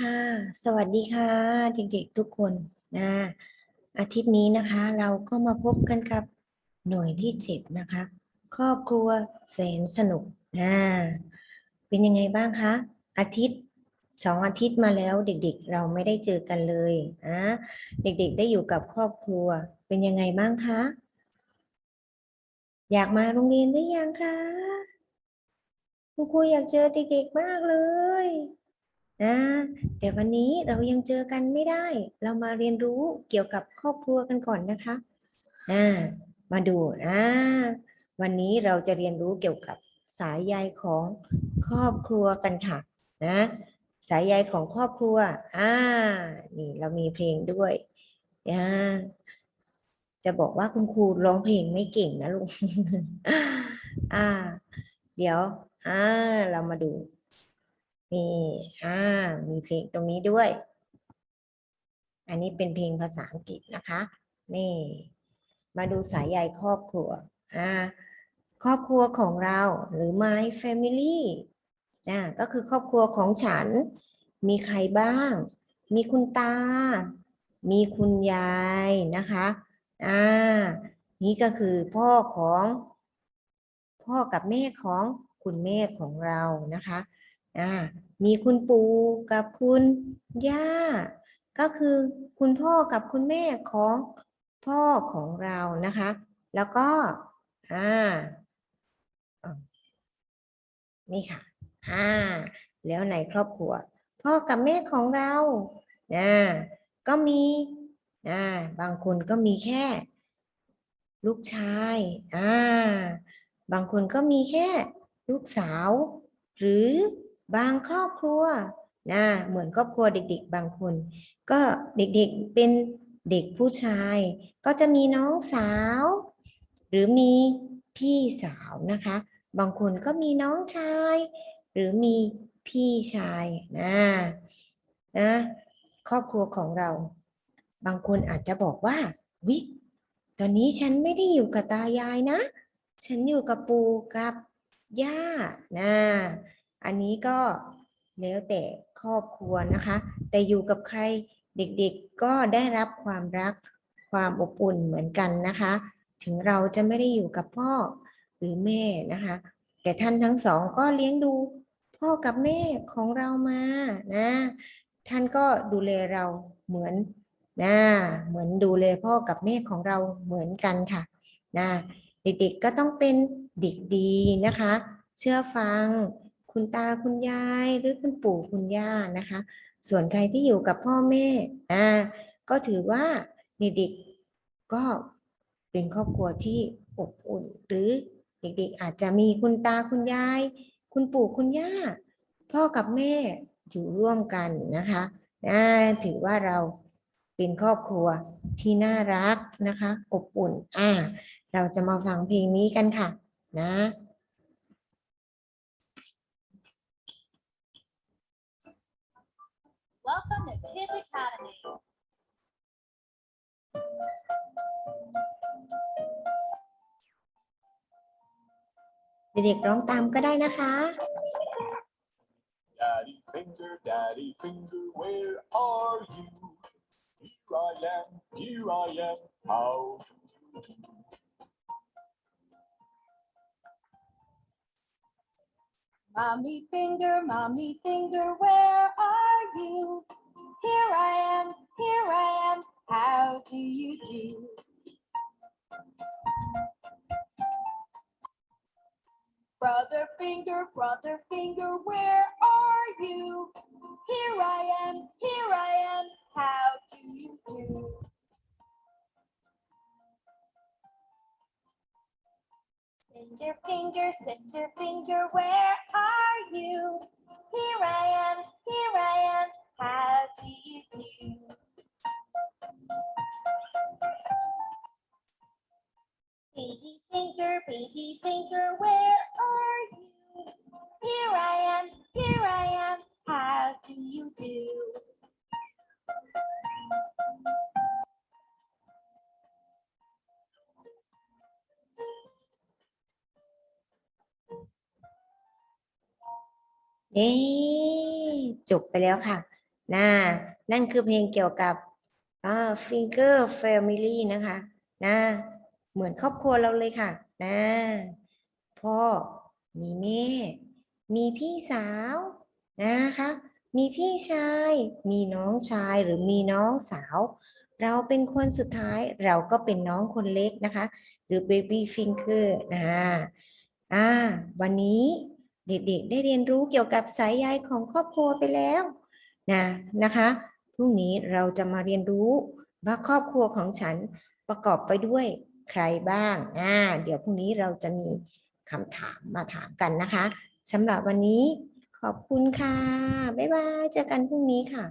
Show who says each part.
Speaker 1: ค่ะ สวัสดีค่ะ เด็กๆทุกคนนะอาทิตย์นี้นะคะเราก็มาพบกันกับหน่วยที่เจ็ดนะคะ ครอบครัวแสนสนุกนะเป็นยังไงบ้างคะอาทิตย์สองอาทิตย์มาแล้วเด็กๆ เราไม่ได้เจอกันเลยนะเด็กๆได้อยู่กับครอบครัวเป็นยังไงบ้างคะอยากมาโรงเรียนหรือยังคะคุณครูอยากเจอเด็กๆมากเลย นะแต่วันนี้เรายังเจอกันไม่ได้ เรามาเรียนรู้เกี่ยวกับครอบครัวกันก่อนนะคะอ่ามาดูอ่าวันนี้เราจะเรียนรู้เกี่ยวกับสายใยของครอบครัวกันค่ะนะสายใยของครอบครัวอ่านี่เรามีเพลงด้วยอ่าจะบอกว่าคุณครูร้องเพลงไม่เก่งนะลูกอ่า เดี๋ยวอ่าเรามาดู นี่อ่ามีเพลงตรงนี้ด้วย อันนี้เป็นเพลงภาษาอังกฤษนะคะ นี่ มาดูสายใยครอบครัวอ่าครอบครัวของเราหรือ my family นะก็คือครอบครัวของฉัน มีใครบ้าง มีคุณตา มีคุณยายนะคะอ่านี่ก็คือพ่อของ พ่อกับแม่ของคุณแม่ของเรานะคะ อ่ามีคุณปู่กับคุณย่า ก็คือคุณพ่อกับคุณแม่ของพ่อของเรานะคะ แล้วก็อ่านี่ค่ะอ่าแล้วในครอบครัว พ่อกับแม่ของเรานะก็มีอ่าบางคนก็มีแค่ ลูกชายอ่าบางคนก็มีแค่ลูกสาว หรือ บางครอบครัวนะเหมือนครอบครัวเด็ก ๆ บางคน ก็เด็กๆเป็นเด็กผู้ชาย ก็จะมีน้องสาว หรือมีพี่สาวนะคะ บางคนก็มีน้องชาย หรือมีพี่ชายนะนะครอบครัวของเรา บางคนอาจจะบอกว่าวิตอนนี้ฉันไม่ได้อยู่กับตายายนะ ฉันอยู่กับปู่กับย่านะ อันนี้ก็แล้วแต่ครอบครัวนะคะ แต่อยู่กับใครเด็กๆก็ได้รับความรักความอบอุ่นเหมือนกันนะคะ ถึงเราจะไม่ได้อยู่กับพ่อหรือแม่นะคะ แต่ท่านทั้งสองก็เลี้ยงดูพ่อกับแม่ของเรามานะ ท่านก็ดูแลเราเหมือนนะเหมือนดูแลพ่อกับแม่ของเราเหมือนกันค่ะนะเด็กๆก็ต้องเป็นเด็กดีนะคะ เชื่อฟัง คุณตาคุณยายหรือคุณปู่คุณย่านะคะ ส่วนใครที่อยู่กับพ่อแม่อ่าก็ถือว่าเด็กๆก็เป็นครอบครัวที่อบอุ่น หรือเด็กๆอาจจะมีคุณตาคุณยาย คุณปู่คุณย่า พ่อกับแม่อยู่ร่วมกันนะคะอ่าถือว่าเราเป็นครอบครัวที่น่ารักนะคะ อบอุ่นอ่าเราจะมาฟังเพลงนี้กันค่ะ นะ เด็กๆร้องตามก็ได้นะคะ
Speaker 2: Daddy finger, daddy finger, where are you? Here I am, here I am, how do you do?
Speaker 3: Mommy finger, mommy finger, where are you? Here I am, here I am, how do you do? Brother finger, brother finger, where are you? Here I am, here I am, how do you do? Sister finger, sister finger, where are you? Here I am, here I am, how do you do? Baby finger, baby finger, where
Speaker 1: เอ๊จบไปแล้วค่ะนะนั่นคือเพลงเกี่ยวกับอ่า finger family นะคะนะเหมือนครอบครัวเราเลยค่ะนะพ่อ มีแม่ มีพี่สาวนะคะ มีพี่ชาย มีน้องชายหรือมีน้องสาว เราเป็นคนสุดท้ายเราก็เป็นน้องคนเล็กนะคะ หรือ baby finger นะอ่าวันนี้ เด็กๆ ได้เรียนรู้เกี่ยวกับสายใยของครอบครัวไปแล้วนะนะคะพรุ่งนี้เราจะมาเรียนรู้ว่าครอบครัวของฉันประกอบไปด้วยใครบ้างอ่าเดี๋ยวพรุ่งนี้เราจะมีคำถามมาถามกันนะคะสำหรับวันนี้ขอบคุณค่ะ บ๊ายบาย เจอกันพรุ่งนี้ค่ะ